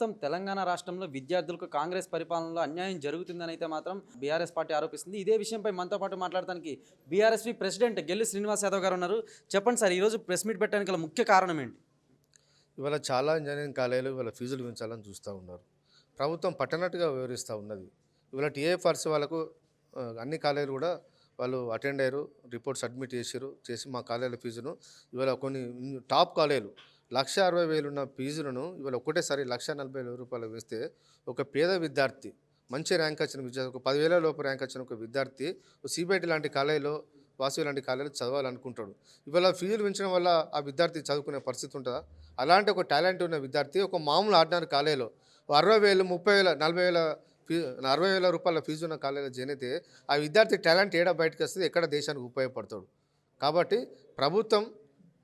ప్రస్తుతం తెలంగాణ రాష్ట్రంలో విద్యార్థులకు కాంగ్రెస్ పరిపాలనలో అన్యాయం జరుగుతుందని అయితే మాత్రం బీఆర్ఎస్ పార్టీ ఆరోపిస్తుంది. ఇదే విషయంపై మనతో పాటు మాట్లాడటానికి బీఆర్ఎస్పీ ప్రెసిడెంట్ గెల్లి శ్రీనివాస్ యాదవ్ గారు ఉన్నారు. చెప్పండి సార్ ఈరోజు ప్రెస్ మీట్ పెట్టడానికి గల ముఖ్య కారణం ఏంటి? ఇవాళ చాలా ఇంజనీరింగ్ కాలేజీలు ఇవాళ ఫీజులు పెంచాలని చూస్తూ ఉన్నారు. ప్రభుత్వం పట్టనట్టుగా వివరిస్తూ ఉన్నది. ఇవాళ టీఏఫర్స్ వాళ్ళకు అన్ని కాలేజీలు కూడా వాళ్ళు అటెండ్ అయ్యారు రిపోర్ట్ సబ్మిట్ చేసారు చేసి మా కాలేజీల ఫీజును ఇవాళ కొన్ని టాప్ కాలేజీలు లక్ష అరవై వేలున్న ఫీజులను ఇవాళ ఒకటేసారి లక్ష నలభై వేల రూపాయలు వేస్తే ఒక పేద విద్యార్థి మంచి ర్యాంక్ వచ్చిన విద్యార్థి ఒక పదివేల లోపు ర్యాంక్ వచ్చిన ఒక విద్యార్థి సిబిఐటి లాంటి కాలేజీలో వాసవి లాంటి కాలేజీలో చదవాలనుకుంటాడు. ఇవాళ ఫీజులు పెంచడం వల్ల ఆ విద్యార్థి చదువుకునే పరిస్థితి ఉంటుందా? అలాంటి ఒక టాలెంట్ ఉన్న విద్యార్థి ఒక మామూలు ఆర్డినరీ కాలేజీలో అరవై వేలు ముప్పై వేల నలభై వేల ఫీ అరవై వేల రూపాయల ఫీజు ఉన్న కాలేజీలో జాయిన్ అయితే ఆ విద్యార్థి టాలెంట్ ఏడా బయటకు వస్తుంది? ఎక్కడ దేశానికి ఉపయోగపడతాడు? కాబట్టి ప్రభుత్వం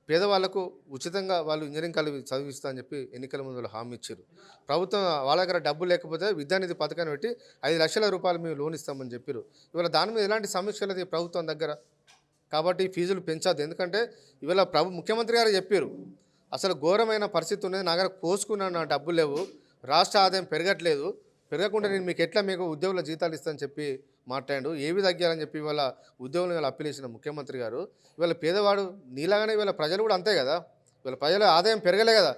పేదవాళ్ళకు ఉచితంగా వాళ్ళు ఇంజనీరింగ్ కాలేజ్ చదివిస్తా అని చెప్పి ఎన్నికల ముందు హామీ ఇచ్చారు. ప్రభుత్వం వాళ్ళ దగ్గర డబ్బు లేకపోతే విద్యానిధి పథకాన్ని పెట్టి ఐదు లక్షల రూపాయలు మేము లోన్ ఇస్తామని చెప్పారు. ఇవాళ దాని మీద ఎలాంటి సమీక్ష లేదు ప్రభుత్వం దగ్గర. కాబట్టి ఫీజులు పెంచద్దు. ఎందుకంటే ఇవాళ ప్రభు ముఖ్యమంత్రి గారు చెప్పారు అసలు ఘోరమైన పరిస్థితి ఉన్నది. నా దగ్గర కోసుకున్న నా డబ్బులు లేవు. రాష్ట్ర ఆదాయం పెరగట్లేదు. పెరగకుండా నేను మీకు ఎట్లా మీకు ఉద్యోగుల జీతాలు ఇస్తానని చెప్పి మాట్లాడు ఏవి తగ్గాలని చెప్పి ఇవాళ ఉద్యోగులు ఇవాళ అప్పీలేసిన ముఖ్యమంత్రి గారు. ఇవాళ పేదవాడు నీలాగానే ఇవాళ ప్రజలు కూడా అంతే కదా. ఇవాళ ప్రజల ఆదాయం పెరగలే కదా.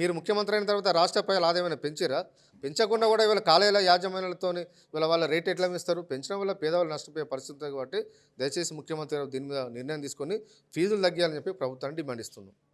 మీరు ముఖ్యమంత్రి అయిన తర్వాత రాష్ట్ర ప్రజల ఆదాయం పెంచారా? పెంచకుండా కూడా ఇవాళ కాలేజీల యాజమాన్యాలతో ఇవాళ వాళ్ళ రేట్ ఎట్లా ఇస్తారు పెంచడం వల్ల పేదవాళ్ళు నష్టపోయే పరిస్థితి కాబట్టి దయచేసి ముఖ్యమంత్రి గారు దీని మీద నిర్ణయం తీసుకొని ఫీజులు తగ్గాలని చెప్పి ప్రభుత్వాన్ని డిమాండ్ ఇస్తున్నాం.